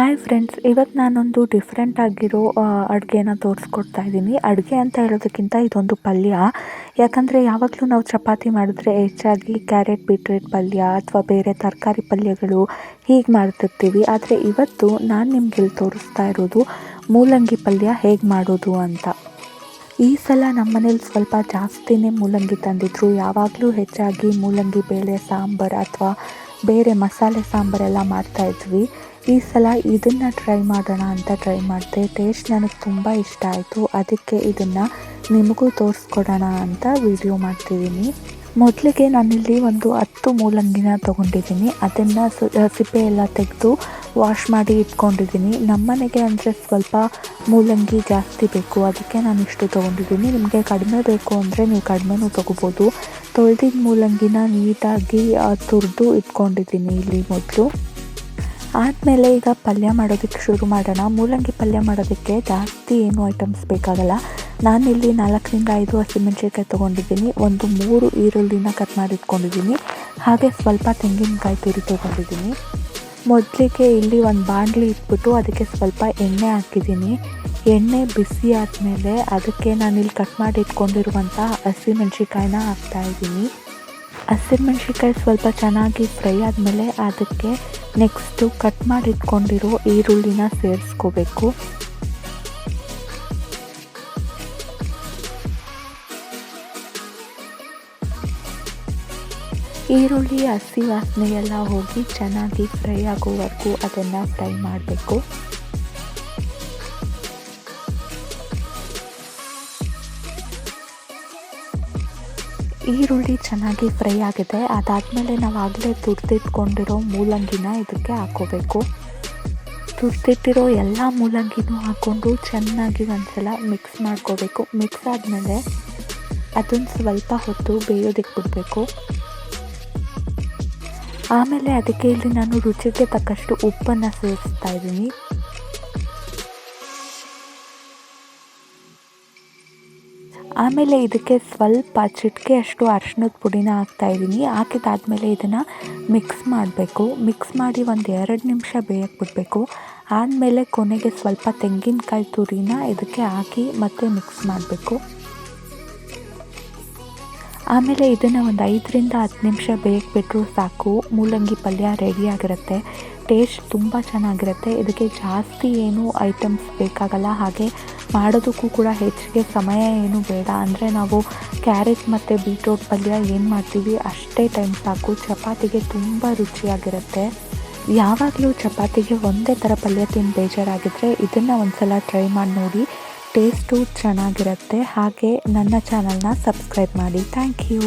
Hi friends ಇವತ್ತು ನಾನೊಂದು different ಆಗಿರೋ ಅಡುಗೆನ ತೋರಿಸ್ಕೊಡ್ತಾ ಇದ್ದೀನಿ. ಅಡುಗೆ ಅಂತ ಹೇಳೋದಕ್ಕಿಂತ ಇದೊಂದು ಪಲ್ಯ. ಯಾಕಂದರೆ ಯಾವಾಗಲೂ ನಾವು ಚಪಾತಿ ಮಾಡಿದ್ರೆ ಹೆಚ್ಚಾಗಿ ಕ್ಯಾರೆಟ್, ಬೀಟ್ರೇಟ್ ಪಲ್ಯ ಅಥವಾ ಬೇರೆ ತರಕಾರಿ ಪಲ್ಯಗಳು ಹೀಗೆ ಮಾಡ್ತಿರ್ತೀವಿ. ಆದರೆ ಇವತ್ತು ನಾನು ನಿಮ್ಗೆ ಇಲ್ಲಿ ತೋರಿಸ್ತಾ ಇರೋದು ಮೂಲಂಗಿ ಪಲ್ಯ ಹೇಗೆ ಮಾಡೋದು ಅಂತ. ಈ ಸಲ ನಮ್ಮ ಮನೇಲಿ ಸ್ವಲ್ಪ ಜಾಸ್ತಿನೇ ಮೂಲಂಗಿ ತಂದಿದ್ರು. ಯಾವಾಗಲೂ ಹೆಚ್ಚಾಗಿ ಮೂಲಂಗಿ, ಬೇಳೆ, ಸಾಂಬಾರು ಅಥವಾ ಬೇರೆ ಮಸಾಲೆ ಸಾಂಬಾರೆಲ್ಲ ಮಾಡ್ತಾಯಿದ್ವಿ ಈ ಸಲ ಇದನ್ನು ಟ್ರೈ ಮಾಡೋಣ ಅಂತ ಟ್ರೈ ಮಾಡಿದೆ. ಟೇಸ್ಟ್ ನನಗೆ ತುಂಬ ಇಷ್ಟ ಆಯಿತು. ಅದಕ್ಕೆ ಇದನ್ನು ನಿಮಗೂ ತೋರಿಸ್ಕೊಡೋಣ ಅಂತ ವಿಡಿಯೋ ಮಾಡ್ತಿದ್ದೀನಿ. ಮೊದಲಿಗೆ ನಾನಿಲ್ಲಿ ಒಂದು ಹತ್ತು ಮೂಲಂಗಿನ ತೊಗೊಂಡಿದ್ದೀನಿ. ಅದನ್ನು ಸಿಪ್ಪೆ ಎಲ್ಲ ತೆಗೆದು ವಾಶ್ ಮಾಡಿ ಇಟ್ಕೊಂಡಿದ್ದೀನಿ. ನಮ್ಮನೆಗೆ ಅಂದರೆ ಸ್ವಲ್ಪ ಮೂಲಂಗಿ ಜಾಸ್ತಿ ಬೇಕು. ಅದಕ್ಕೆ ನಾನು ಇಷ್ಟು ತೊಗೊಂಡಿದ್ದೀನಿ. ನಿಮಗೆ ಕಡಿಮೆ ಬೇಕು ಅಂದರೆ ನೀವು ಕಡಿಮೆನೂ ತೊಗೋಬೋದು. ತೊಳೆದಿದ್ದ ಮೂಲಂಗಿನ ನೀಟಾಗಿ ತುರಿದು ಇಟ್ಕೊಂಡಿದ್ದೀನಿ ಇಲ್ಲಿ ಮೊದಲು. ಆದಮೇಲೆ ಈಗ ಪಲ್ಯ ಮಾಡೋದಕ್ಕೆ ಶುರು ಮಾಡೋಣ. ಮೂಲಂಗಿ ಪಲ್ಯ ಮಾಡೋದಕ್ಕೆ ಜಾಸ್ತಿ ಏನು ಐಟಮ್ಸ್ ಬೇಕಾಗಲ್ಲ. ನಾನಿಲ್ಲಿ ನಾಲ್ಕರಿಂದ ಐದು ಹಸಿಮೆಣಸಿನ್ಕಾಯಿ ತೊಗೊಂಡಿದ್ದೀನಿ. ಒಂದು ಮೂರು ಈರುಳ್ಳಿನ ಕಟ್ ಮಾಡಿ ಇಟ್ಕೊಂಡಿದ್ದೀನಿ ಹಾಗೆ ಸ್ವಲ್ಪ ತೆಂಗಿನಕಾಯಿ ತುರಿ ತೊಗೊಂಡಿದ್ದೀನಿ. ಮೊದಲಿಗೆ ಇಲ್ಲಿ ಒಂದು ಬಾಣಲಿ ಇಟ್ಬಿಟ್ಟು ಅದಕ್ಕೆ ಸ್ವಲ್ಪ ಎಣ್ಣೆ ಹಾಕಿದ್ದೀನಿ. ಎಣ್ಣೆ ಬಿಸಿ ಆದಮೇಲೆ ಅದಕ್ಕೆ ನಾನಿಲ್ಲಿ ಕಟ್ ಮಾಡಿ ಇಟ್ಕೊಂಡಿರುವಂಥ ಹಸಿಮೆಣ್ಸಿನ್ಕಾಯಿನ ಹಾಕ್ತಾಯಿದ್ದೀನಿ ಹಸಿಮೆಣ್ಸಿನ್ಕಾಯಿ ಸ್ವಲ್ಪ ಚೆನ್ನಾಗಿ ಫ್ರೈ ಆದಮೇಲೆ ಅದಕ್ಕೆ ನೆಕ್ಸ್ಟು ಕಟ್ ಮಾಡಿ ಇಟ್ಕೊಂಡಿರೋ ಈರುಳ್ಳಿನ ಸೇರಿಸ್ಕೋಬೇಕು. ಈರುಳ್ಳಿ, ಹಸಿ ವಾಸನೆ ಎಲ್ಲ ಹೋಗಿ ಚೆನ್ನಾಗಿ ಫ್ರೈ ಆಗೋವರೆಗೂ ಅದನ್ನು ಫ್ರೈ ಮಾಡಬೇಕು. ಈರುಳ್ಳಿ ಚೆನ್ನಾಗಿ ಫ್ರೈ ಆಗಿದೆ. ಅದಾದಮೇಲೆ ನಾವು ಆಗಲೇ ತುರ್ದಿಟ್ಕೊಂಡಿರೋ ಮೂಲಂಗಿನ ಇದಕ್ಕೆ ಹಾಕೋಬೇಕು. ತುರ್ದಿಟ್ಟಿರೋ ಎಲ್ಲ ಮೂಲಂಗಿನೂ ಹಾಕ್ಕೊಂಡು ಚೆನ್ನಾಗಿ ಒಂದ್ಸಲ ಮಿಕ್ಸ್ ಮಾಡ್ಕೋಬೇಕು. ಮಿಕ್ಸ್ ಆದಮೇಲೆ ಅದನ್ನು ಸ್ವಲ್ಪ ಹೊತ್ತು ಬೇಯೋದಕ್ಕೆ ಬಿಡಬೇಕು. ಆಮೇಲೆ ಅದಕ್ಕೆ ಇಲ್ಲಿ ನಾನು ರುಚಿಗೆ ತಕ್ಕಷ್ಟು ಉಪ್ಪನ್ನು ಸೇರಿಸ್ತಾ ಇದ್ದೀನಿ. ಆಮೇಲೆ ಇದಕ್ಕೆ ಸ್ವಲ್ಪ ಚಿಟಿಕೆಯಷ್ಟು ಅರ್ಶಿನದ ಪುಡಿನ ಹಾಕ್ತಾಯಿದ್ದೀನಿ ಹಾಕಿದಾದ್ಮೇಲೆ ಇದನ್ನು ಮಿಕ್ಸ್ ಮಾಡಬೇಕು. ಮಿಕ್ಸ್ ಮಾಡಿ ಒಂದು ಎರಡು ನಿಮಿಷ ಬೇಯಕ್ಕೆ ಬಿಡಬೇಕು. ಆದಮೇಲೆ ಕೊನೆಗೆ ಸ್ವಲ್ಪ ತೆಂಗಿನಕಾಯಿ ತುರಿನ ಇದಕ್ಕೆ ಹಾಕಿ ಮತ್ತೆ ಮಿಕ್ಸ್ ಮಾಡಬೇಕು. ಆಮೇಲೆ ಇದನ್ನು ಒಂದು ಐದರಿಂದ ಹತ್ತು ನಿಮಿಷ ಬೇಯಕ್ಕೆ ಬಿಟ್ಟರು ಸಾಕು. ಮೂಲಂಗಿ ಪಲ್ಯ ರೆಡಿಯಾಗಿರುತ್ತೆ ಟೇಸ್ಟ್ ತುಂಬ ಚೆನ್ನಾಗಿರುತ್ತೆ. ಇದಕ್ಕೆ ಜಾಸ್ತಿ ಏನು ಐಟಮ್ಸ್ ಬೇಕಾಗಲ್ಲ. ಹಾಗೆ ಮಾಡೋದಕ್ಕೂ ಕೂಡ ಹೆಚ್ಚಿಗೆ ಸಮಯ ಏನು ಬೇಡ. ಅಂದರೆ ನಾವು ಕ್ಯಾರೆಟ್ ಮತ್ತು ಬೀಟ್ರೋಟ್ ಪಲ್ಯ ಏನು ಮಾಡ್ತೀವಿ ಅಷ್ಟೇ ಟೈಮ್ ಸಾಕು. ಚಪಾತಿಗೆ ತುಂಬ ರುಚಿಯಾಗಿರುತ್ತೆ. ಯಾವಾಗಲೂ ಚಪಾತಿಗೆ ಒಂದೇ ಥರ ಪಲ್ಯ ತಿಂದು ಬೇಜಾರಾಗಿದ್ದರೆ ಇದನ್ನು ಒಂದು ಸಲ ಟ್ರೈ ಮಾಡಿ ನೋಡಿ. ಟೇಸ್ಟು ಚೆನ್ನಾಗಿರುತ್ತೆ. ಹಾಗೆ ನನ್ನ ಚಾನಲ್ನ ಸಬ್ಸ್ಕ್ರೈಬ್ ಮಾಡಿ. Thank you.